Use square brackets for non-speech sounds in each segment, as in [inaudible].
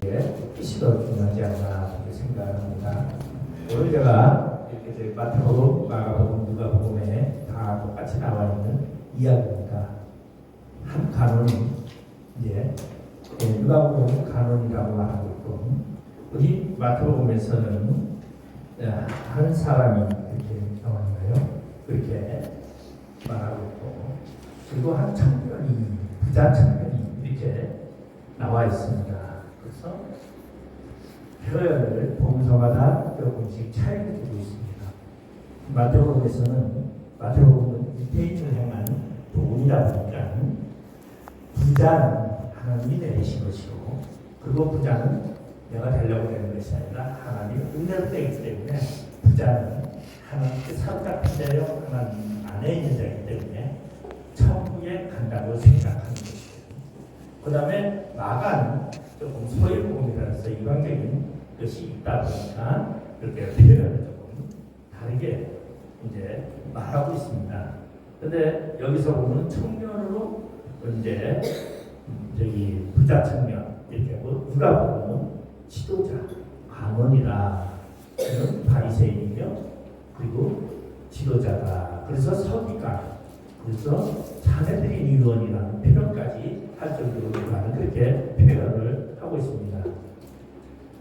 뜻이 더 중요하지 않나 그렇게 생각합니다. 오늘 제가 이렇게 저희 마태복음, 마가복음, 누가복음에 다 똑같이 나와 있는 이야기입니다. 한 간원이 이제 예, 누가복음 간원이라고 말하고 있고 우리 마태복음에서는 예, 한 사람이 이렇게 나왔나요? 그렇게 말하고 있고 그리고 한 청년이 부자 청년이 이렇게 나와 있습니다. 그래서 표현을 복음서마다 조금씩 차이를 두고 있습니다. 마태복음에서는 마태복음은 유대인을 향한 복음이다 보니까 부자는 하나님이 내리신 것이고 그리고 부자는 내가 되려고 되는 것이 아니라 하나님의 은혜로 되기 때문에 부자는 하나님께 사로잡힌 자요 하나님 안에 있는 자이기 때문에 천국에 간다고 생각하는 것이에요. 그 다음에 마가는 조금 소유복음이라서 일반적인 것이 있다 보니까 그렇게 표현을 조금 다르게 이제 말하고 있습니다. 근데 여기서 보면 청년으로 이제 음, 저기 부자 청년 이렇게 하고 누가 보면 지도자 강원이라 그는 바리새인이며 그리고 지도자다. 그래서 서기가 그래서 자네들의 유언이라는 표현까지 할 정도로 나는 그렇게 있습니다.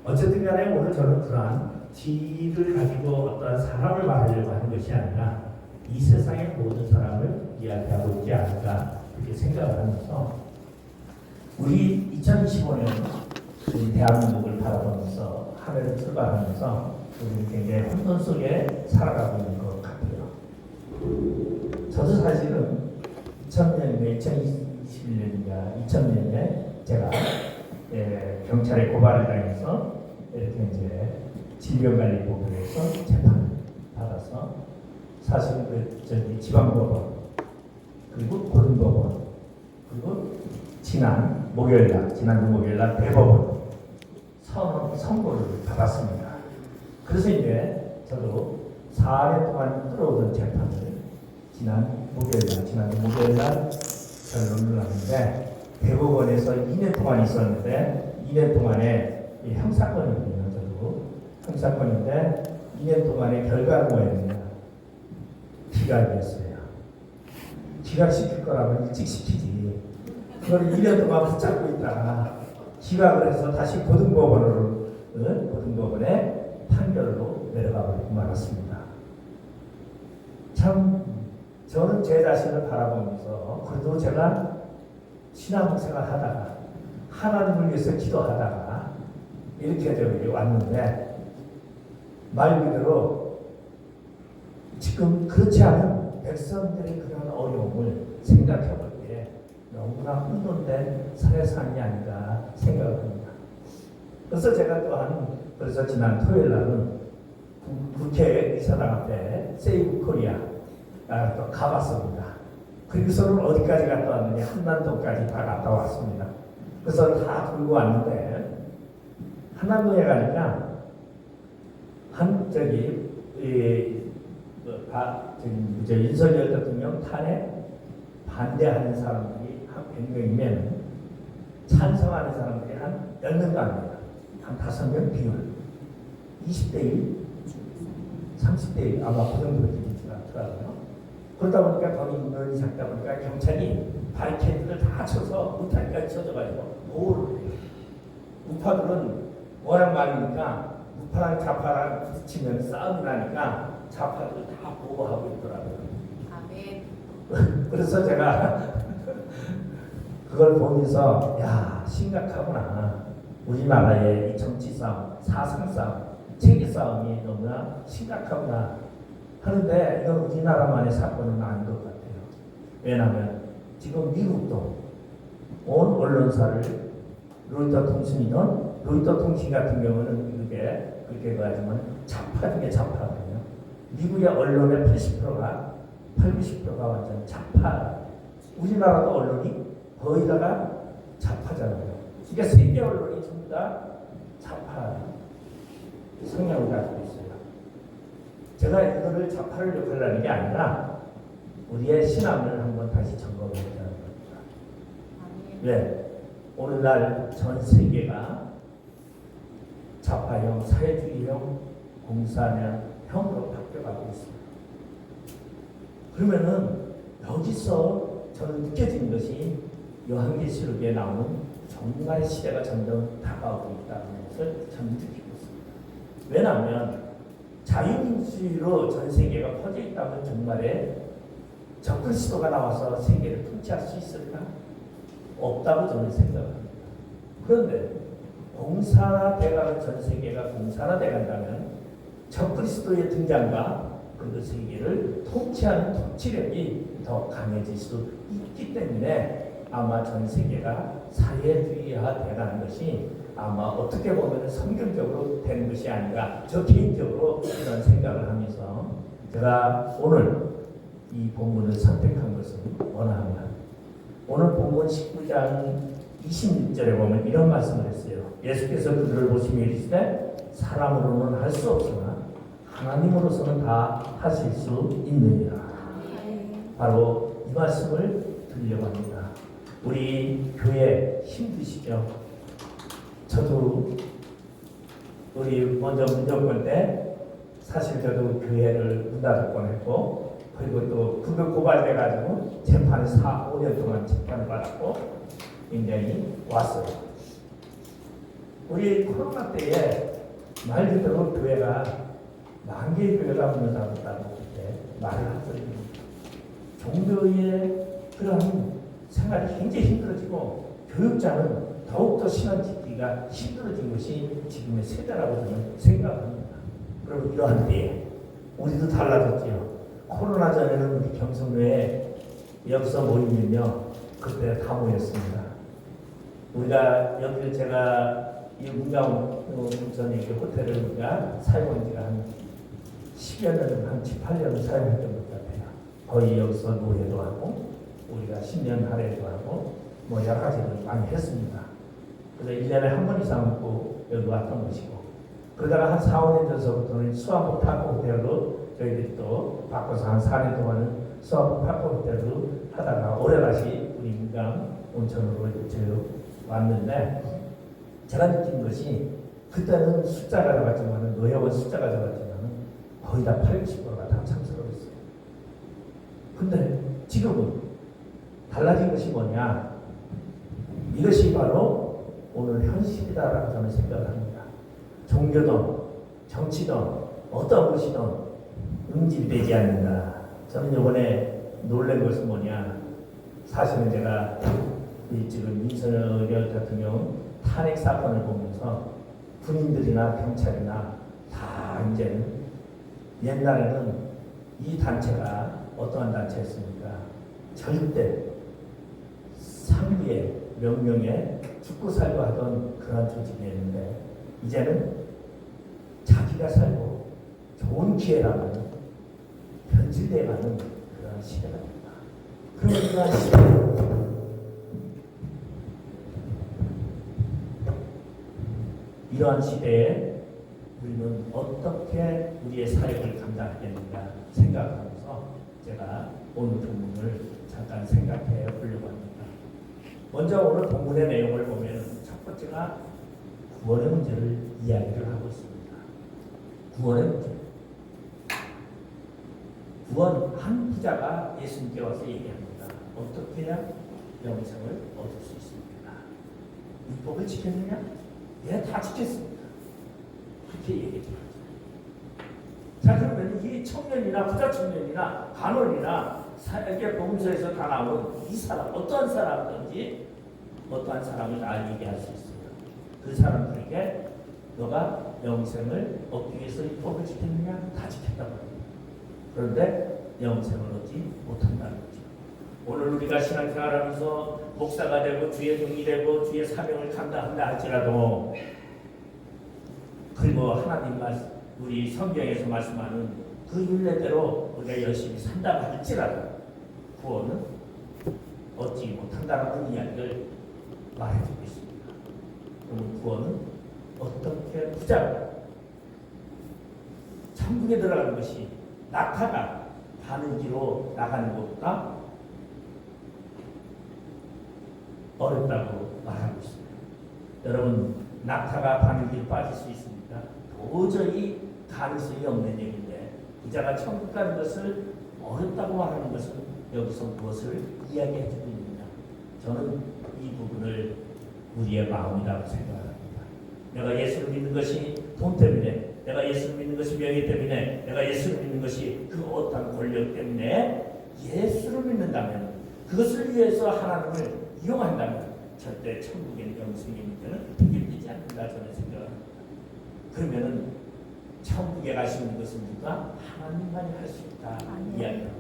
어쨌든 간에 오늘 저는 그러한 지를 가지고 어떤 사람을 말하려고 하는 것이 아니라 이 세상의 모든 사람을 이야기하고 있지 않을까 그렇게 생각을 하면서 우리 2025년 우리 대한민국을 바라보면서 한 해를 출발하면서 우리 굉장히 혼돈 속에 살아가고 있는 것 같아요. 저도 사실은 2000년에 2021년인가 2000년에 제가 예, 경찰에 고발을 당해서 이렇게 이제 질병관리본부에서 재판 받아서 사실 그 저기 지방법원 그리고 고등법원 그리고 지난 목요일날 지난 목요일날 대법원 선, 선고를 받았습니다. 그래서 이제 저도 4년 동안 끌어오던 재판을 지난 목요일날 지난 목요일날 결론을 났는데 대법원에서 2년 동안 있었는데 2년 동안에 이 형사건이거든요. 저도 형사건인데 2년 동안의 결과는 뭐였느냐 기각이었어요. 기각시킬 거라면 일찍 시키지. 그걸 2년 동안 붙잡고 있다가 기각을 해서 다시 고등법원으로 어? 고등법원의 판결로 내려가 버리고 말았습니다. 참 저는 제 자신을 바라보면서 그래도 제가 신앙생활 하다가 하나님을 위해서 기도하다가 이렇게 저기 왔는데 말 그대로 지금 그렇지 않은 백성들의 그런 어려움을 생각해 볼 때 너무나 혼돈된 사회상이 아닌가 생각을 합니다. 그래서 제가 또한 그래서 지난 토요일 날은 국- 국회 의사당 앞에 세이브 코리아 아, 또 가봤습니다. 그리고서는 어디까지 갔다 왔느냐 한남도까지 다 갔다 왔습니다. 그래서 다 들고 왔는데 한남도에 가니까 한 저기 이, 그, 바, 저기 저 윤석열 대통령 탄핵 반대하는 사람들이 한 100명이면 찬성하는 사람들이 한 10명도 안 됩니다. 한 5명 비율 20대 1, 30대 1 아마 그 정도 되더라고요. 그러다 보니까 거기 인원이 작다 보니까 경찰이 바리케이드를 다 쳐서 우타까지 쳐져가지고 보호를 해요. 우파들은 워낙 많으니까 우파랑 좌파랑 부딪히면 싸움이 나니까 좌파들 다 보호하고 있더라고요. 아멘. [laughs] 그래서 제가 그걸 보면서 야 심각하구나 우리나라의 이 정치 싸움, 사상 싸움, 체계 싸움이 너무나 심각하구나 하는데 이건 우리나라만의 사건은 아닌 것 같아요. 왜냐하면 지금 미국도 온 언론사를 로이터 통신이든 로이터 통신 같은 경우는 미국에 그렇게 가지만 좌파 중에 좌파거든요. 미국의 언론의 80%가 8, 90%가 완전 좌파. 우리나라도 언론이 거의 다가 좌파잖아요. 그러니까 세계 언론이 전부 다 좌파 성향을 가지고 있어요. 제가 이거를 좌파를 욕하려는 게 아니라 우리의 신앙을 한번 다시 점검해 보자는 겁니다. 왜? 오늘날 전 세계가 좌파형, 사회주의형, 공산형으로 바뀌어가고 있습니다. 그러면은 여기서 저는 느껴지는 것이 요한계시록에 나오는 정말 시대가 점점 다가오고 있다는 것을 저는 느끼고 있습니다. 왜냐하면 자유민주주의로 전 세계가 퍼져 있다면 정말에 적그리스도가 나와서 세계를 통치할 수 있을까? 없다고 저는 생각합니다. 그런데 공산화돼가는 전 세계가 공산화돼간다면 적그리스도의 등장과 그 세계를 통치하는 통치력이 더 강해질 수 있기 때문에 아마 전 세계가 사회주의화돼가는 것이 아마 어떻게 보면 성경적으로 되는 것이 아닌가 저 개인적으로 이런 생각을 하면서 제가 오늘 이 본문을 선택한 것은 원하면 오늘 본문 19장 26절에 보면 이런 말씀을 했어요. 예수께서 그들을 보시며 이르시되 사람으로는 할 수 없으나 하나님으로서는 다 하실 수 있느니라. 바로 이 말씀을 드리려고 합니다. 우리 교회 힘드시죠? 저도 우리 먼저 문정권 때 사실 저도 교회를 문 닫을 뻔했고 그리고 또 그거 고발돼 가지고 재판을 4, 5년 동안 재판을 받았고 굉장히 왔어요. 우리 코로나 때에 말 그대로 교회가 만 개의 교회가 문을 닫았다고 그때 말을 하더니 종교의 그런 생활이 굉장히 힘들어지고 교육자는 더욱더 신앙 지키기가 힘들어진 것이 지금의 세대라고 저는 생각합니다. 그리고 이러한 때에 우리도 달라졌지요. 코로나 전에는 우리 경성로에 역서 모이면요. 그때 다 모였습니다. 우리가 여기 제가 이 문강 전에 이 호텔을 우리가 사용한 지가 한 10여 년, 한 7, 8년 사용했던 것 같아요. 거의 여기서 노예도 하고 우리가 10년 할애도 하고 뭐 여러 가지를 많이 했습니다. 그래서 1년에 한 번 이상 꼭 여기 왔던 것이고 그러다가 한 4, 5년 전서부터는 수화복 타코 호텔로 저희들이 또 바꿔서 한 4년 동안은 수화복 타코 호텔로 하다가 올해 다시 우리 민강 온천으로 이제 왔는데 제가 느낀 것이 그때는 숫자가 적었지만 노예원 숫자가 적었지만 거의 다 8, 90%가 다 참석을 했어요. 근데 지금은 달라진 것이 뭐냐? 이것이 바로 오늘 현실이다라고 저는 생각을 합니다. 종교든 정치든 어떤 것이든 응집되지 않는다. 저는 이번에 놀란 것은 뭐냐? 사실은 제가 이 지금 윤석열 대통령 탄핵 사건을 보면서 군인들이나 경찰이나 다 이제는 옛날에는 이 단체가 어떠한 단체였습니까? 절대 상비의 명령에 죽고 살고 하던 그런 조직이었는데 이제는 자기가 살고 좋은 기회라면 변질돼가는 그런 시대가 됩니다. 그런 그런 시대 이러한 시대에 우리는 어떻게 우리의 사역을 감당하겠는가 생각하면서 제가 오늘 본문을 잠깐 생각해 보려고 합니다. 먼저 오늘 본문의 내용을 보면 첫 번째가 구원의 문제를 이야기를 하고 있습니다. 구원의 문제. 구원 한 부자가 예수님께 와서 얘기합니다. 어떻게 해야 영생을 얻을 수 있습니까? 율법을 지켰느냐? 예, 다 지켰습니다. 그렇게 얘기했죠. 자, 그러면 이 청년이나 부자 청년이나 간원이나 사역의 복음서에서 다 나온 이 사람, 어떠한 사람든지 어떠한 사람을 다 얘기할 수 있어요. 그 사람들에게 너가 영생을 얻기 위해서 이 법을 지켰느냐? 다 지켰다고 합니다. 그런데 영생을 얻지 못한다는 거죠. 오늘 우리가 신앙생활 하면서 목사가 되고 주의 종이 되고 주의 사명을 감당한다 할지라도 그리고 하나님 말씀 우리 성경에서 말씀하는 그 윤례대로 우리가 열심히 산다고 할지라도 구원은 얻지 못한다는 이야기를 말해주고 있습니다. 그러면 구원은 어떻게 부자가 천국에 들어가는 것이 낙하가 바늘기로 나가는 것보다 어렵다고 말하고 있습니다. 여러분 낙타가 바늘길 빠질 수 있습니까? 도저히 가능성이 없는 얘기인데 부자가 천국 가는 것을 어렵다고 말하는 것은 여기서 무엇을 이야기해 주고 있느냐? 저는 이 부분을 우리의 마음이라고 생각합니다. 내가 예수를 믿는 것이 돈 때문에, 내가 예수를 믿는 것이 명예 때문에, 내가 예수를 믿는 것이 그 어떤 권력 때문에 예수를 믿는다면 그것을 위해서 하나님을 이용한다면 절대 천국의 영생의 문제는 해결되지 않는다 저는 생각합니다. 그러면은 천국에 가시는 것은 누가 하나님만이 할 수 있다. 이야기합니다.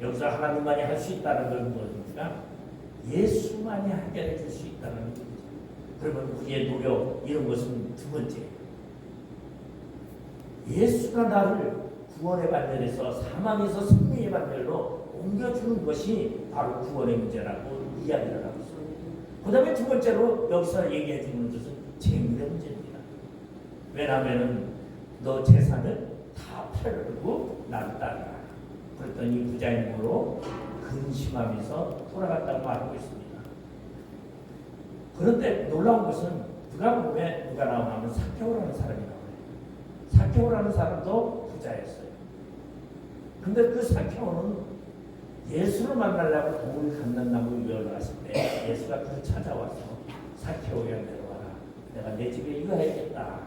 여기서 하나님만이 할 수 있다는 건 무엇입니까? 예수만이 해결해 줄 수 있다는 거죠. 그러면 우리의 노력 이런 것은 두 번째. 예수가 나를 구원의 반열에서 사망에서 승리의 반열로 옮겨주는 것이 바로 구원의 문제라고 이야기를 하고 있어요. 그 다음에 두 번째로 여기서 얘기해 주는 것은 재물의 문제입니다. 왜냐하면 너 재산을 다 팔고 따르라. 그랬더니 부자임으로 근심하면서 돌아갔다고 말하고 있습니다. 그런데 놀라운 것은 누가 보면 누가 나오냐면 사케오라는 사람이 나와요. 사케오라는 사람도 부자였어요. 근데 그 사케오는 예수를 만나려고 동을 갖는 나무 위에 올라갔을 때 예수가 그를 찾아와서 사케오야 내려와라. 내가 내 집에 이거 해야겠다.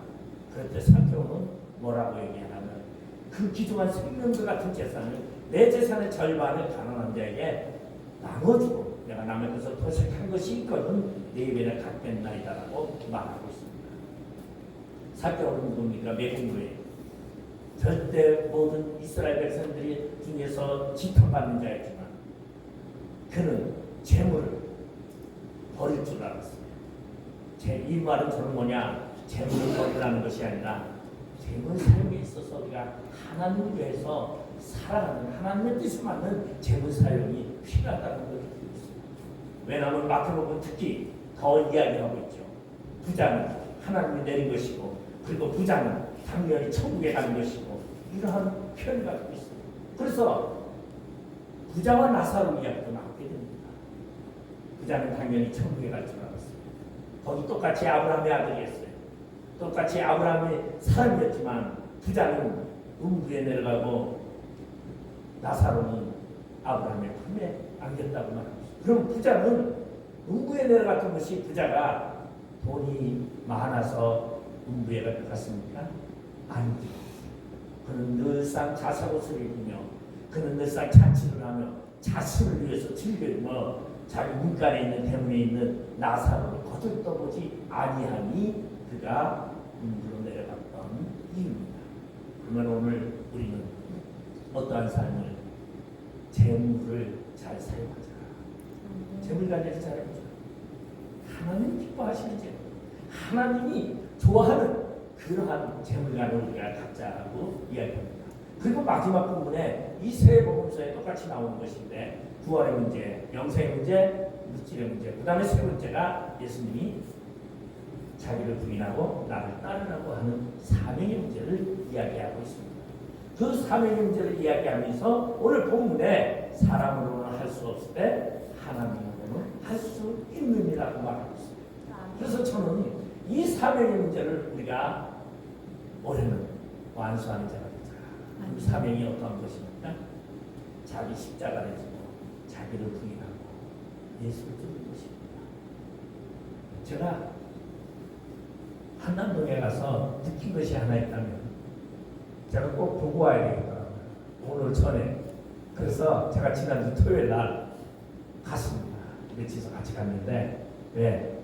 그럴 때 사케오는 뭐라고 얘기하냐면 그 기중한 생명과 같은 재산을 내 재산의 절반을 가난한 자에게 나눠주고 내가 남의 것을 도색한 것이 있거든 내 입에는 갖겠나이다라고 말하고 있습니다. 사케오는 누굽니까? 매국노예. 절대 모든 이스라엘 백성들이 중에서 지탄받는 자였지만 그는 재물을 버릴 줄 알았어요. 제, 이 말은 저는 뭐냐? 재물을 버리라는 것이 아니라 재물 사용에 있어서 우리가 하나님을 위해서 살아가는 하나님의 뜻에 맞는 재물 사용이 필요하다는 걸 느끼고 있습니다. 왜냐하면 마태복음 특히 더 이야기하고 있죠. 부자는 하나님이 내린 것이고 그리고 부자는 당연히 천국에 가는 것이고 이러한 표현을 갖고 있어요. 그래서 부자와 나사로 이야기도 나오게 됩니다. 부자는 당연히 천국에 갈 줄 알았어요. 거기 똑같이 아브라함의 아들이었어요. 똑같이 아브라함의 사람이었지만 부자는 음부에 내려가고 나사로는 아브라함의 품에 안겼다고 말합니다. 그럼 부자는 음부에 내려갔던 것이 부자가 돈이 많아서 음부에 갔습니까? 아니죠. 그는 늘상 자사고를 입으며 그는 늘상 잔치를 하며 자신을 위해서 즐기며 자기 문간에 있는 대문에 있는 나사로를 거들떠보지 아니하니 그가 음부로 내려갔던 이유입니다. 그러면 오늘 우리는 어떠한 삶을 재물을 잘 사용하자. 재물 관리를 잘해보자. 하나님 기뻐하시는 재물, 하나님이 좋아하는 그러한 재물관을 우리가 갖자고 이야기합니다. 그리고 마지막 부분에 이세 복음서에 똑같이 나오는 것인데 구원의 문제, 영생의 문제, 물질의 문제, 그 다음에 세 번째가 예수님이 자기를 부인하고 나를 따르라고 하는 사명의 문제를 이야기하고 있습니다. 그 사명의 문제를 이야기하면서 오늘 본문에 사람으로는 할 수 없을 때 하나님으로는 할 수 있느니라고 말하고 있습니다. 그래서 저는 이 사명의 문제를 우리가 올해는 완수하는 자가 되자. 그 사명이 어떠한 것입니까? 자기 십자가를 지고 자기를 부인하고 예수를 쫓는 것입니다. 제가 한남동에 가서 느낀 것이 하나 있다면 제가 꼭 보고 와야 되겠더라고요. 오늘 전에. 그래서 제가 지난주 토요일 날 갔습니다. 며칠서 같이 갔는데 왜?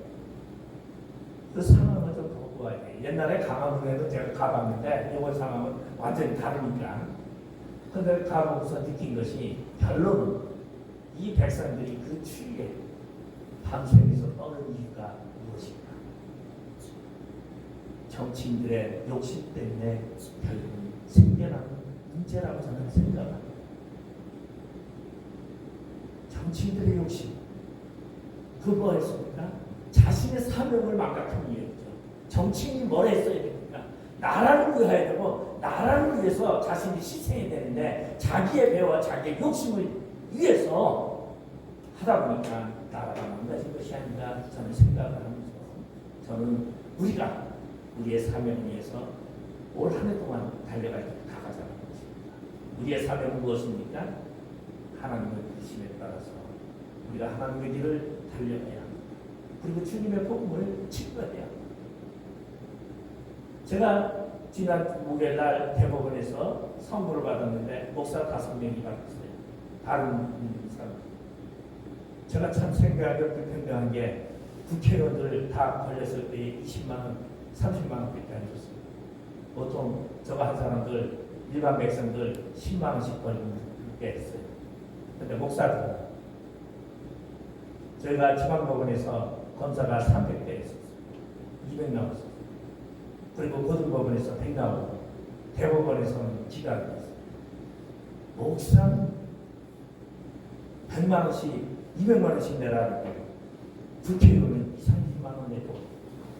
그 상황을 좀 보고 와야 돼. 옛날에 강화문에도 제가 가봤는데 이번 상황은 완전히 다르니까. 근데 가보고서 느낀 것이 결론은 이 백성들이 그 추위에 밤새면서 떠는 이유가 무엇인가? 정치인들의 욕심 때문에 결국은 생겨나는 문제라고 저는 생각합니다. 정치인들의 욕심. 그 뭐였습니까? 자신의 사명을 망각한 이유죠. 정치인이 뭘 했어야 됩니까? 나라를 위하여 되고 나라를 위해서 자신이 희생해야 되는데 자기의 배와 자기의 욕심을 위해서 하다 보니까 나라가 망가진 것이 아닌가 저는 생각을 하면서 저는 우리가 우리의 사명을 위해서 올 한 해 동안 달려갈 때 다가자는 것입니다. 우리의 사명은 무엇입니까? 하나님의 부르심에 따라서 우리가 하나님의 길을 달려가야 합니다. 그리고 주님의 복음을 증거해야 합니다. 제가 지난 목요일 날 대법원에서 선고를 받았는데 목사 다섯 명이 받았어요. 다른 사람. 제가 참 생각하기 불평등한 게 국회의원들 다 걸렸을 때 20만 원, 30만 원밖에 안 줬어요. 보통 저거 한 사람들 일반 백성들 10만 원씩 벌는 게 했어요. 근데 목사들 저희가 지방법원에서 검사가 300대 했었어요. 200 나왔어요. 그리고 고등법원에서 100 나오고 대법원에서는 기각이 됐어요. 목사는 100만 원씩 200만 원씩 내라 그래요. 국회의원은 2, 30만 원 내고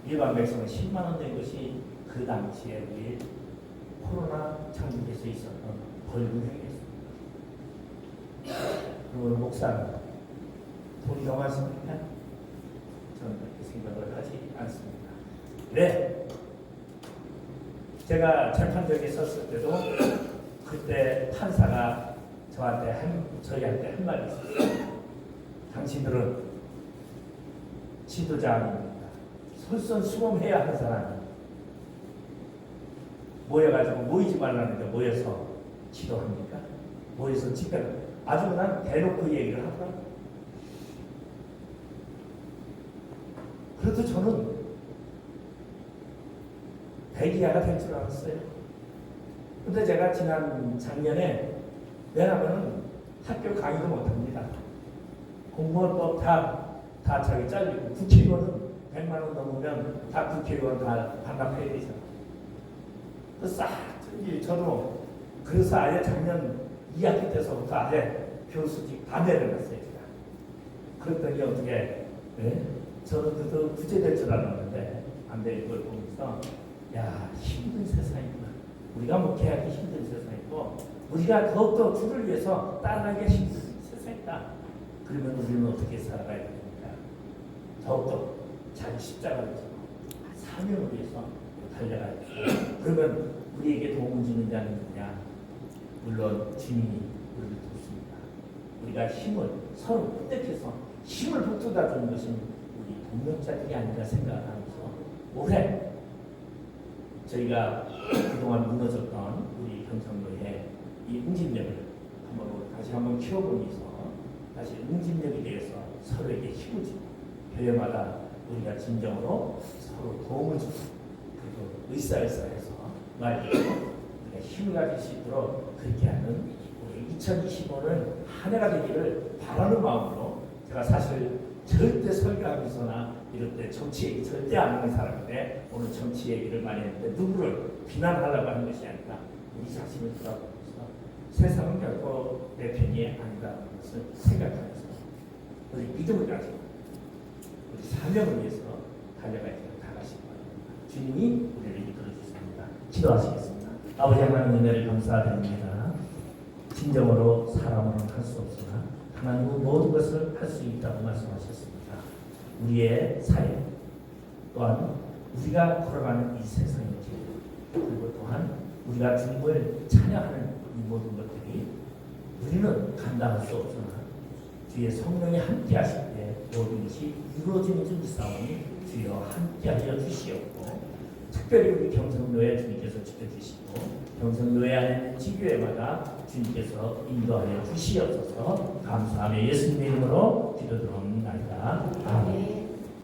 일반 백성은 10만 원낸 것이 그 당시에 우리 코로나 창국에서 있었던 벌금형이었습니다. 그리고 목사는 돈이 더 많습니까? 저는 그렇게 생각을 하지 않습니다. 네. 제가 재판정에 섰을 때도 그때 판사가 저한테 한, 저희한테 한 말이 있었어요. 당신들은 지도자 아닙니까? 솔선수범해야 하는 사람이 모여가지고 모이지 말라는데 모여서 지도합니까? 모여서 집회를 아주 그냥 대놓고 얘기를 하더라고요. 그래도 저는 대기야가 될 줄 알았어요. 근데 제가 지난 작년에 왜냐하면 학교 강의도 못합니다. 공무원법 다, 다 자기 잘리고 국회의원은 100만 원 넘으면 다 국회의원 다 반납해야 되잖아. 그싹 저도 그래서 아예 작년 2학기 때서부터 아예 교수직 다 내려놨어요. 그랬더니 어떻게 예? 저는 그래도 구제될 줄 알았는데 안 되는 걸 보면서 야 힘든 세상이구나. 우리가 목회하기 힘든 세상이고 우리가 더욱더 주를 위해서 따라가기 힘든 세상이다. 그러면 우리는 어떻게 살아가야 됩니까? 더욱더 자기 십자가를 사명을 위해서 달려가야 돼요. 그러면 우리에게 도움을 주는 자는 누구냐? 물론 주님이 우리를 돕습니다. 우리가 힘을 서로 획득해서 힘을 북돋아 주는 것은 우리 동력자들이 아닌가 생각하면서 올해 저희가 그동안 무너졌던 우리 경상도의 이 응집력을 한번 다시 한번 키워보면서 다시 응집력에 대해서 서로에게 힘을 주고 교회마다 우리가 진정으로 서로 도움을 주고 그리고 의사일사해서 말이고 우리가 힘을 가질 수 있도록 그렇게 하는 우리 2025는 한 해가 되기를 바라는 마음으로 제가 사실 절대 설교하면서나 이럴 때 정치 얘기 절대 안 하는 사람인데 오늘 정치 얘기를 많이 했는데 누구를 비난하려고 하는 것이 아니라 우리 자신을 돌아보면서 세상은 결코 내 편이 아니다는 것을 생각하면서 우리 믿음을 가지고 우리 사명을 위해서 달려가야 되는 다 같이 바랍니다. 주님이 우리를 이끌어 주십니다. 기도하시겠습니다. 아버지 하나님 은혜를 감사드립니다. 진정으로 사람으로는 할 수 없으나 하나님은 모든 것을 할 수 있다고 말씀하셨습니다. 우리의 사회 또한 우리가 걸어가는 이 세상의 길 그리고 또한 우리가 주님을 찬양하는 이 모든 것들이 우리는 감당할 수 없으나 주의 성령이 함께 하실 때 모든 것이 이루어지는 줄 믿사오니 주여 함께 하여 주시옵고 특별히 우리 경성노예 주님께서 지켜주시고 경성노예 안에 있는 지교회마다 주님께서 인도하여 주시옵소서 감사하며 예수님의 이름으로 기도드립니다. 아멘.